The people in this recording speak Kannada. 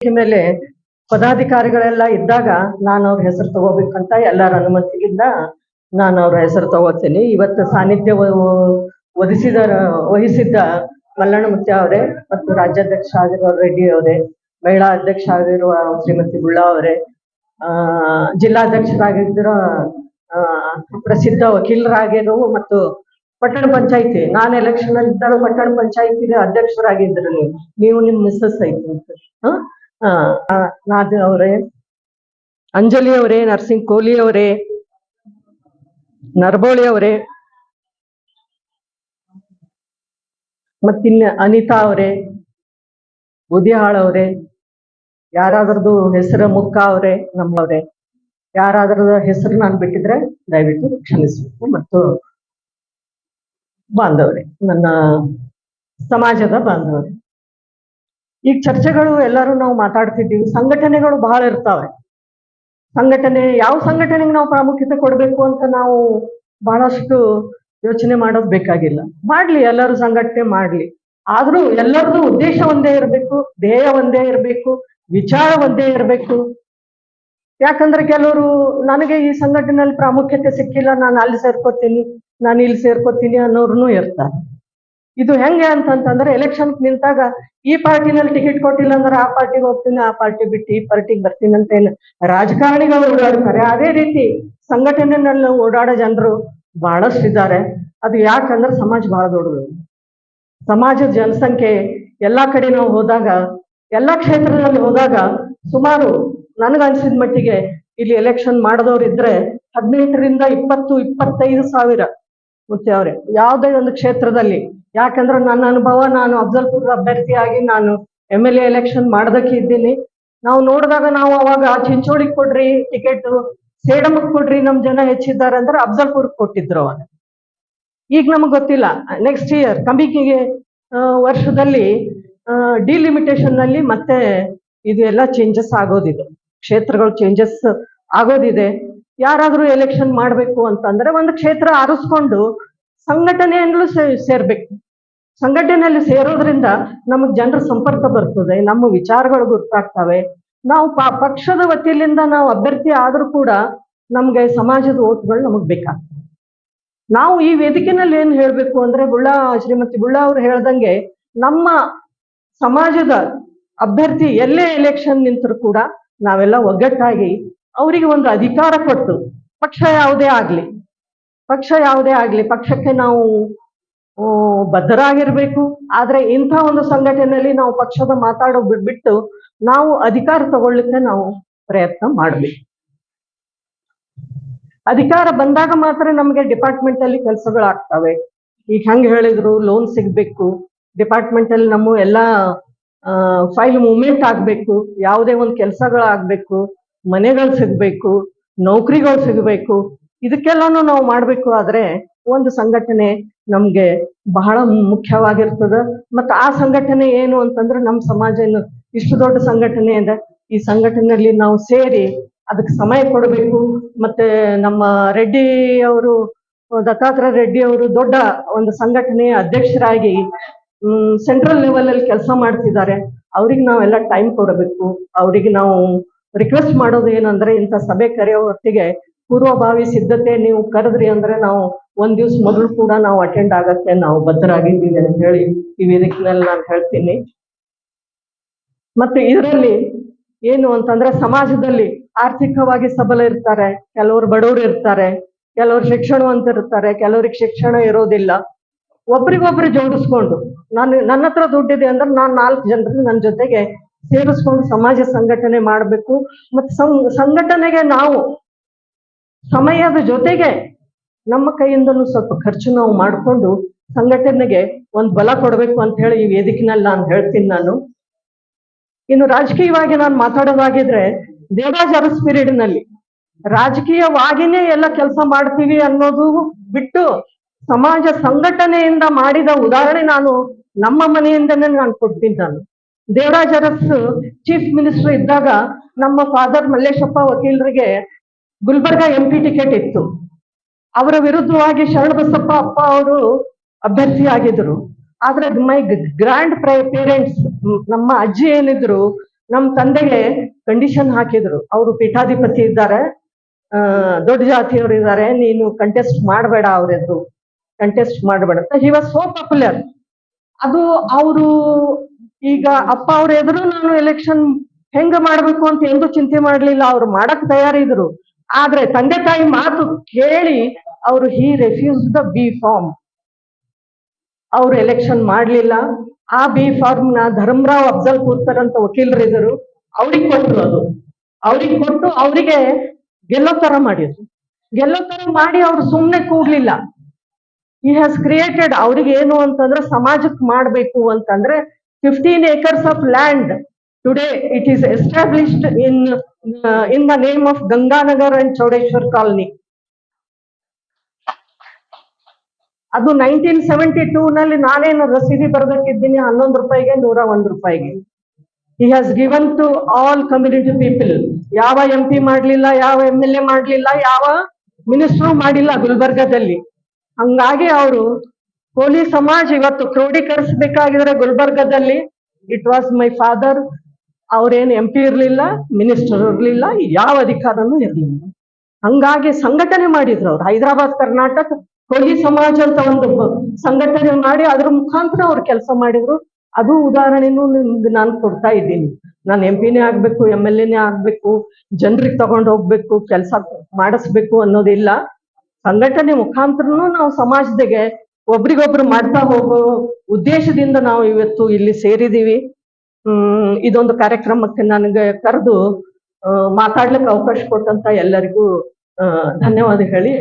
ಮೇಲೆ ಪದಾಧಿಕಾರಿಗಳೆಲ್ಲ ಇದ್ದಾಗ ನಾನು ಅವ್ರ ಹೆಸರು ತಗೋಬೇಕಂತ ಎಲ್ಲರ ಅನುಮತಿಯಿಂದ ನಾನು ಅವ್ರ ಹೆಸರು ತಗೋತೀನಿ ಇವತ್ತು ಸಾನ್ನಿಧ್ಯ ವಹಿಸಿದ, ವಹಿಸಿದ್ದ ಮಲ್ಲಣ್ಣಮುತ್ಯ ಅವರೇ ಮತ್ತು ರಾಜ್ಯಾಧ್ಯಕ್ಷ ಆಗಿರುವ ರೆಡ್ಡಿ ಅವರೇ, ಮಹಿಳಾ ಅಧ್ಯಕ್ಷ ಆಗಿರುವ ಶ್ರೀಮತಿ ಗುಳ್ಳಾ ಅವರೇ ಜಿಲ್ಲಾಧ್ಯಕ್ಷರಾಗಿದ್ದಿರೋ ಪ್ರಸಿದ್ಧ ವಕೀಲರಾಗಿರುವ ಮತ್ತು ಪಟ್ಟಣ ಪಂಚಾಯಿತಿ, ನಾನು ಎಲೆಕ್ಷನ್ ಅಲ್ಲಿ ಇದ್ದಾಗ ಪಟ್ಟಣ ಪಂಚಾಯಿತಿ ಅಧ್ಯಕ್ಷರಾಗಿದ್ದರು ನೀವು ನೀವು ನಿಮ್ ಮಿಸ್ಸಸ್ ಐತಿ ಹ? ನಾದ್ ಅವರೇ. ಅಂಜಲಿ ಅವರೇ, ನರ್ಸಿಂಗ್ ಕೋಲಿ ಅವರೇ, ನರಬೋಳಿ ಅವರೇ. ಮತ್ತಿನ್ನ ಅನಿತಾ ಅವರೇ, ಬುದಿಹಾಳ್ ಅವರೇ, ಯಾರಾದ್ರದ್ದು ಹೆಸರು ಮುಕ್ಕ ಅವರೇ ನಮ್ಮವರೇ ಯಾರಾದ್ರದ ಹೆಸರು ನಾನು ಬಿಟ್ಟಿದ್ರೆ ದಯವಿಟ್ಟು ಕ್ಷಮಿಸಬೇಕು ಮತ್ತು ಬಾಂಧವರೇ, ನನ್ನ ಸಮಾಜದ ಬಾಂಧವರೇ. ಈಗ ಚರ್ಚೆಗಳು ಎಲ್ಲರೂ ನಾವು ಮಾತಾಡ್ತಿದ್ದೀವಿ, ಸಂಘಟನೆಗಳು ಬಹಳ ಇರ್ತಾವೆ. ಸಂಘಟನೆ, ಯಾವ ಸಂಘಟನೆಗೆ ನಾವು ಪ್ರಾಮುಖ್ಯತೆ ಕೊಡಬೇಕು ಅಂತ ನಾವು ಬಹಳಷ್ಟು ಯೋಚನೆ ಮಾಡೋದು ಬೇಕಾಗಿಲ್ಲ. ಮಾಡ್ಲಿ, ಎಲ್ಲರೂ ಸಂಘಟನೆ ಮಾಡ್ಲಿ. ಆದ್ರೂ ಎಲ್ಲರದು ಉದ್ದೇಶ ಒಂದೇ ಇರಬೇಕು, ಧ್ಯೇಯ ಒಂದೇ ಇರಬೇಕು, ವಿಚಾರ ಒಂದೇ ಇರಬೇಕು. ಯಾಕಂದ್ರೆ ಕೆಲವರು, ನನಗೆ ಈ ಸಂಘಟನೆಯಲ್ಲಿ ಪ್ರಾಮುಖ್ಯತೆ ಸಿಕ್ಕಿಲ್ಲ, ನಾನು ಅಲ್ಲಿ ಸೇರ್ಕೋತೀನಿ, ನಾನು ಇಲ್ಲಿ ಸೇರ್ಕೋತೀನಿ ಅನ್ನೋರ್ನು ಇರ್ತಾರೆ. ಇದು ಹೆಂಗೆ ಅಂತಂತಂದ್ರೆ ಎಲೆಕ್ಷನ್ ನಿಂತಾಗ ಈ ಪಾರ್ಟಿನಲ್ಲಿ ಟಿಕೆಟ್ ಕೊಟ್ಟಿಲ್ಲ ಅಂದ್ರೆ ಆ ಪಾರ್ಟಿಗೆ ಹೋಗ್ತೀನಿ, ಆ ಪಾರ್ಟಿ ಬಿಟ್ಟು ಈ ಪಾರ್ಟಿಗೆ ಬರ್ತೀನಿ ಅಂತ ಏನು ರಾಜಕಾರಣಿಗಳು ಓಡಾಡ್ತಾರೆ. ಅದೇ ರೀತಿ ಸಂಘಟನೆನಲ್ಲಿ ಓಡಾಡೋ ಜನರು ಬಹಳಷ್ಟು ಇದ್ದಾರೆ. ಅದು ಯಾಕಂದ್ರೆ ಸಮಾಜ ಬಹಳ ದೊಡ್ಡದು. ಸಮಾಜದ ಜನಸಂಖ್ಯೆ ಎಲ್ಲಾ ಕಡೆ ನಾವು ಹೋದಾಗ, ಎಲ್ಲಾ ಕ್ಷೇತ್ರದಲ್ಲಿ ಹೋದಾಗ ಸುಮಾರು ನನಗನ್ಸಿದ ಮಟ್ಟಿಗೆ ಇಲ್ಲಿ ಎಲೆಕ್ಷನ್ ಮಾಡಿದವ್ರು ಇದ್ರೆ ಹದಿನೆಂಟರಿಂದ ಇಪ್ಪತ್ತು, ಇಪ್ಪತ್ತೈದು ಸಾವಿರ ಮುತ್ತೆ ಅವ್ರೆ ಯಾವುದೇ ಒಂದು ಕ್ಷೇತ್ರದಲ್ಲಿ ಯಾಕಂದ್ರೆ ನನ್ನ ಅನುಭವ, ನಾನು ಅಫ್ಜಲ್ಪುರ ಅಭ್ಯರ್ಥಿಯಾಗಿ ನಾನು ಎಂ ಎಲ್ ಎ ಎಲೆಕ್ಷನ್ ಮಾಡೋದಕ್ಕೆ ಇದ್ದೀನಿ. ನಾವು ನೋಡಿದಾಗ ನಾವು ಅವಾಗ ಚಿಂಚೋಳಿಗೆ ಕೊಡ್ರಿ ಟಿಕೆಟ್ ಸೇಡಮಕ್ ಕೊಡ್ರಿ, ನಮ್ ಜನ ಹೆಚ್ಚಿದ್ದಾರೆ ಅಂದ್ರೆ ಅಫ್ಜಲ್ಪುರ್ ಕೊಟ್ಟಿದ್ರು ಅವಾಗ. ಈಗ ನಮಗ್ ಗೊತ್ತಿಲ್ಲ. ನೆಕ್ಸ್ಟ್ ಇಯರ್ ಕಮಿಟಿಗೆ ವರ್ಷದಲ್ಲಿ ಡಿಲಿಮಿಟೇಷನ್ನಲ್ಲಿ ಮತ್ತೆ ಇದು ಎಲ್ಲ ಚೇಂಜಸ್ ಆಗೋದಿದೆ. ಕ್ಷೇತ್ರಗಳು ಚೇಂಜಸ್ ಆಗೋದಿದೆ. ಯಾರಾದ್ರೂ ಎಲೆಕ್ಷನ್ ಮಾಡ್ಬೇಕು ಅಂತಂದ್ರೆ ಒಂದು ಕ್ಷೇತ್ರ ಆರಿಸ್ಕೊಂಡು ಸಂಘಟನೆಯಲ್ಲೂ ಸೇರ್ಬೇಕು. ಸಂಘಟನೆಯಲ್ಲಿ ಸೇರೋದ್ರಿಂದ ನಮಗ್ ಜನರ ಸಂಪರ್ಕ ಬರ್ತದೆ, ನಮ್ಮ ವಿಚಾರಗಳು ಗೊತ್ತಾಗ್ತವೆ. ನಾವು ಪಕ್ಷದ ವತಿಯಿಂದ ನಾವು ಅಭ್ಯರ್ಥಿ ಆದ್ರೂ ಕೂಡ ನಮ್ಗೆ ಸಮಾಜದ ಓಟ್ಗಳು ನಮಗ್ ಬೇಕಾಗ್ತವೆ. ನಾವು ಈ ವೇದಿಕೆನಲ್ಲಿ ಏನ್ ಹೇಳ್ಬೇಕು ಅಂದ್ರೆ ಬುಳ್ಳಾ, ಶ್ರೀಮತಿ ಬುಳ್ಳಾ ಅವರು ಹೇಳ್ದಂಗೆ ನಮ್ಮ ಸಮಾಜದ ಅಭ್ಯರ್ಥಿ ಎಲ್ಲೇ ಎಲೆಕ್ಷನ್ ನಿಂತರೂ ಕೂಡ ನಾವೆಲ್ಲ ಒಗ್ಗಟ್ಟಾಗಿ ಅವರಿಗೆ ಒಂದು ಅಧಿಕಾರ ಕೊಟ್ಟು, ಪಕ್ಷ ಯಾವುದೇ ಆಗ್ಲಿ ಪಕ್ಷ ಯಾವುದೇ ಆಗ್ಲಿ, ಪಕ್ಷಕ್ಕೆ ನಾವು ಬದ್ಧರಾಗಿರ್ಬೇಕು. ಆದ್ರೆ ಇಂಥ ಒಂದು ಸಂಘಟನೆಯಲ್ಲಿ ನಾವು ಪಕ್ಷದ ಮಾತಾಡೋ ಬಿಟ್ಬಿಟ್ಟು ನಾವು ಅಧಿಕಾರ ತಗೊಳ್ಳಿಕ್ಕೆ ನಾವು ಪ್ರಯತ್ನ ಮಾಡಬೇಕು. ಅಧಿಕಾರ ಬಂದಾಗ ಮಾತ್ರ ನಮಗೆ ಡಿಪಾರ್ಟ್ಮೆಂಟ್ ಅಲ್ಲಿ ಕೆಲಸಗಳಾಗ್ತವೆ. ಈಗ ಹೆಂಗ್ ಹೇಳಿದ್ರು, ಲೋನ್ ಸಿಗ್ಬೇಕು. ಡಿಪಾರ್ಟ್ಮೆಂಟ್ ಅಲ್ಲಿ ನಮ್ಮ ಎಲ್ಲಾ ಫೈಲ್ ಮೂವ್ಮೆಂಟ್ ಆಗ್ಬೇಕು. ಯಾವುದೇ ಒಂದು ಕೆಲಸಗಳಾಗ್ಬೇಕು. ಮನೆಗಳು ಸಿಗ್ಬೇಕು. ನೌಕರಿಗಳು ಸಿಗಬೇಕು. ಇದಕ್ಕೆಲ್ಲಾನು ನಾವು ಮಾಡಬೇಕು ಆದ್ರೆ ಒಂದು ಸಂಘಟನೆ ನಮ್ಗೆ ಬಹಳ ಮುಖ್ಯವಾಗಿರ್ತದ. ಮತ್ತ ಆ ಸಂಘಟನೆ ಏನು ಅಂತಂದ್ರೆ ನಮ್ಮ ಸಮಾಜ ಏನು ಇಷ್ಟು ದೊಡ್ಡ ಸಂಘಟನೆ ಇದೆ ಈ ಸಂಘಟನೆಯಲ್ಲಿ ನಾವು ಸೇರಿ ಅದಕ್ಕೆ ಸಮಯ ಕೊಡಬೇಕು. ಮತ್ತೆ ನಮ್ಮ ರೆಡ್ಡಿ ಅವರು ದತ್ತಾತ್ರೇಯ ರೆಡ್ಡಿ ಅವರು ದೊಡ್ಡ ಒಂದು ಸಂಘಟನೆಯ ಅಧ್ಯಕ್ಷರಾಗಿ ಸೆಂಟ್ರಲ್ ಲೆವೆಲ್ ಅಲ್ಲಿ ಕೆಲಸ ಮಾಡ್ತಿದ್ದಾರೆ. ಅವ್ರಿಗೆ ನಾವೆಲ್ಲ ಟೈಮ್ ಕೊಡಬೇಕು. ಅವರಿಗೆ ನಾವು ರಿಕ್ವೆಸ್ಟ್ ಮಾಡೋದು ಏನಂದ್ರೆ ಇಂಥ ಸಭೆ ಕರೆಯೋ ಹೊತ್ತಿಗೆ ಪೂರ್ವಭಾವಿ ಸಿದ್ಧತೆ ನೀವು ಕರೆದ್ರಿ ಅಂದ್ರೆ ನಾವು ಒಂದ್ ದಿವ್ಸ ಮೊದಲು ಕೂಡ ನಾವು ಅಟೆಂಡ್ ಆಗಕ್ಕೆ ನಾವು ಬದ್ಧರಾಗಿದ್ದೀವಿ ಅಂತ ಹೇಳಿ ಈ ವೇದಿಕೆನಲ್ಲಿ ನಾನು ಹೇಳ್ತೀನಿ. ಮತ್ತೆ ಇದರಲ್ಲಿ ಏನು ಅಂತಂದ್ರೆ ಸಮಾಜದಲ್ಲಿ ಆರ್ಥಿಕವಾಗಿ ಸಬಲ ಇರ್ತಾರೆ, ಕೆಲವರು ಬಡವರು ಇರ್ತಾರೆ, ಕೆಲವರು ಶಿಕ್ಷಣವಂತ ಇರ್ತಾರೆ ಕೆಲವ್ರಿಗೆ ಶಿಕ್ಷಣ ಇರೋದಿಲ್ಲ. ಒಬ್ರಿಗೊಬ್ರು ಜೋಡಿಸ್ಕೊಂಡು, ನಾನು ನನ್ನ ಹತ್ರ ದುಡ್ಡಿದೆ ಅಂದ್ರೆ ನಾನು ನಾಲ್ಕು ಜನರನ್ನ ನನ್ನ ಜೊತೆಗೆ ಸೇರಿಸ್ಕೊಂಡು ಸಮಾಜ ಸಂಘಟನೆ ಮಾಡಬೇಕು. ಮತ್ತೆ ಸಂಘಟನೆಗೆ ನಾವು ಸಮಯದ ಜೊತೆಗೆ ನಮ್ಮ ಕೈಯಿಂದಲೂ ಸ್ವಲ್ಪ ಖರ್ಚು ನಾವು ಮಾಡಿಕೊಂಡು ಸಂಘಟನೆಗೆ ಒಂದು ಬಲ ಕೊಡಬೇಕು ಅಂತ ಹೇಳಿ ಈ ವೇದಿಕೆನಲ್ಲಿ ನಾನು ಹೇಳ್ತೀನಿ ನಾನು. ಇನ್ನು ರಾಜಕೀಯವಾಗಿ ನಾನು ಮಾತಾಡೋದಾಗಿದ್ರೆ ದೇವರಾಜ್ ಅರಸ್ ಪೀರಿಯಡ್ನಲ್ಲಿ ರಾಜಕೀಯವಾಗಿನೇ ಎಲ್ಲ ಕೆಲಸ ಮಾಡ್ತೀವಿ ಅನ್ನೋದು ಬಿಟ್ಟು ಸಮಾಜ ಸಂಘಟನೆಯಿಂದ ಮಾಡಿದ ಉದಾಹರಣೆ ನಾನು ನಮ್ಮ ಮನೆಯಿಂದನೇ ನಾನು ಕೊಡ್ತೀನಿ ನಾನು. ದೇವರಾಜ್ ಅರಸ್ ಚೀಫ್ ಮಿನಿಸ್ಟರ್ ಇದ್ದಾಗ ನಮ್ಮ ಫಾದರ್ ಮಲ್ಲೇಶಪ್ಪ ವಕೀಲರಿಗೆ ಗುಲ್ಬರ್ಗ ಎಂ ಪಿ ಟಿಕೆಟ್ ಇತ್ತು. ಅವರ ವಿರುದ್ಧವಾಗಿ ಶರಣಬಸಪ್ಪ ಅಪ್ಪ ಅವರು ಅಭ್ಯರ್ಥಿ ಆಗಿದ್ರು. ಆದ್ರೆ ಮೈ ಗ್ರ್ಯಾಂಡ್ ಪೇರೆಂಟ್ಸ್ ನಮ್ಮ ಅಜ್ಜಿ ಏನಿದ್ರು ನಮ್ಮ ತಂದೆಗೆ ಕಂಡೀಷನ್ ಹಾಕಿದ್ರು. ಅವರು ಪೀಠಾಧಿಪತಿ ಇದ್ದಾರೆ. ದೊಡ್ಡ ಜಾತಿಯವರು ಇದ್ದಾರೆ. ನೀನು ಕಂಟೆಸ್ಟ್ ಮಾಡಬೇಡ ಅವರೆದ್ರು ಕಂಟೆಸ್ಟ್ ಮಾಡಬೇಡ ಅಂತ. ಹಿ ವಾಸ್ ಸೋ ಪಾಪ್ಯುಲರ್ ಅದು ಅವರು ಈಗ ಅಪ್ಪ ಅವ್ರ ಎದುರು ನಾನು ಎಲೆಕ್ಷನ್ ಹೆಂಗ ಮಾಡ್ಬೇಕು ಅಂತ ಎಂದು ಚಿಂತೆ ಮಾಡ್ಲಿಲ್ಲ. ಅವ್ರು ಮಾಡಕ್ ತಯಾರಿದ್ರು. ಆದ್ರೆ ತಂದೆ ತಾಯಿ ಮಾತು ಕೇಳಿ ಅವರು, he refuse the B form. ಅವ್ರು ಎಲೆಕ್ಷನ್ ಮಾಡ್ಲಿಲ್ಲ. ಆ ಬಿ ಫಾರ್ಮ್ನ ಧರ್ಮರಾವ್ ಅಫ್ಜಲ್ ಕೂರ್ತಾರ ಅಂತ ವಕೀಲರು ಇದ್ರು ಅವ್ರಿಗೆ ಕೊಟ್ಟರು ಅದು. ಅವ್ರಿಗೆ ಕೊಟ್ಟು ಅವರಿಗೆ ಗೆಲ್ಲೋ ತರ ಮಾಡಿದ್ರು. ಗೆಲ್ಲೋ ತರ ಮಾಡಿ ಅವ್ರು ಸುಮ್ನೆ ಕೂಡ್ಲಿಲ್ಲ ಈ ಹ್ಯಾಸ್ ಕ್ರಿಯೇಟೆಡ್ ಅವ್ರಿಗೆ ಏನು ಅಂತಂದ್ರೆ ಸಮಾಜಕ್ಕೆ ಮಾಡ್ಬೇಕು ಅಂತಂದ್ರೆ fifteen acres of land today it is in, in in the name of Ganganagar and Chowdeshwar colony. ಅದು ನೈನ್ಟೀನ್ ಸೆವೆಂಟಿ ಟೂ ನಲ್ಲಿ ನಾನೇನು ರಸೀದಿ ಬರ್ಬೇಕಿದ್ದೀನಿ ಹನ್ನೊಂದು ರೂಪಾಯಿಗೆ ನೂರ ಒಂದ್ ರೂಪಾಯಿಗೆ. He has given to all community people ಯಾವ ಎಂ ಪಿ ಮಾಡ್ಲಿಲ್ಲ ಯಾವ ಎಂ ಎಲ್ ಎ ಮಾಡ್ಲಿಲ್ಲ ಯಾವ ಮಿನಿಸ್ಟ್ರು ಮಾಡಿಲ್ಲ ಗುಲ್ಬರ್ಗದಲ್ಲಿ. ಹಂಗಾಗಿ ಅವರು ಕೋಲಿ ಸಮಾಜ ಇವತ್ತು ಕ್ರೋಢೀಕರಿಸಬೇಕಾಗಿದ್ರೆ ಗುಲ್ಬರ್ಗದಲ್ಲಿ ಇಟ್ ವಾಸ್ ಮೈ ಫಾದರ್ ಅವ್ರೇನ್ ಎಂ ಪಿ ಇರ್ಲಿಲ್ಲ ಮಿನಿಸ್ಟರ್ ಇರ್ಲಿಲ್ಲ, ಯಾವ ಅಧಿಕಾರನೂ ಇರ್ಲಿಲ್ಲ. ಹಂಗಾಗಿ ಸಂಘಟನೆ ಮಾಡಿದ್ರು ಅವ್ರು. ಹೈದರಾಬಾದ್, ಕರ್ನಾಟಕ ಕೊಲಿ ಸಮಾಜ ಅಂತ ಒಂದು ಸಂಘಟನೆ ಮಾಡಿ ಅದ್ರ ಮುಖಾಂತರ ಅವ್ರು ಕೆಲಸ ಮಾಡಿದ್ರು. ಅದು ಉದಾಹರಣೆನೂ ನಿಮ್ಗೆ ನಾನು ಕೊಡ್ತಾ ಇದ್ದೀನಿ. ನಾನು ಎಂ ಪಿನೇ ಆಗ್ಬೇಕು ಎಂ ಎಲ್ ಎನೇ ಆಗ್ಬೇಕು, ಜನರಿಗೆ ತಗೊಂಡು ಹೋಗ್ಬೇಕು, ಕೆಲಸ ಮಾಡಿಸ್ಬೇಕು ಅನ್ನೋದಿಲ್ಲ. ಸಂಘಟನೆ ಮುಖಾಂತರನು ನಾವು ಸಮಾಜದಾಗೆ ಒಬ್ರಿಗೊಬ್ರು ಮಾಡ್ತಾ ಹೋಗೋ ಉದ್ದೇಶದಿಂದ ನಾವು ಇವತ್ತು ಇಲ್ಲಿ ಸೇರಿದೀವಿ. ಇದೊಂದು ಕಾರ್ಯಕ್ರಮಕ್ಕೆ ನನಗೆ ಕರೆದು ಮಾತಾಡ್ಲಿಕ್ಕೆ ಅವಕಾಶ ಕೊಟ್ಟಂತ ಎಲ್ಲರಿಗೂ ಧನ್ಯವಾದ ಹೇಳಿ.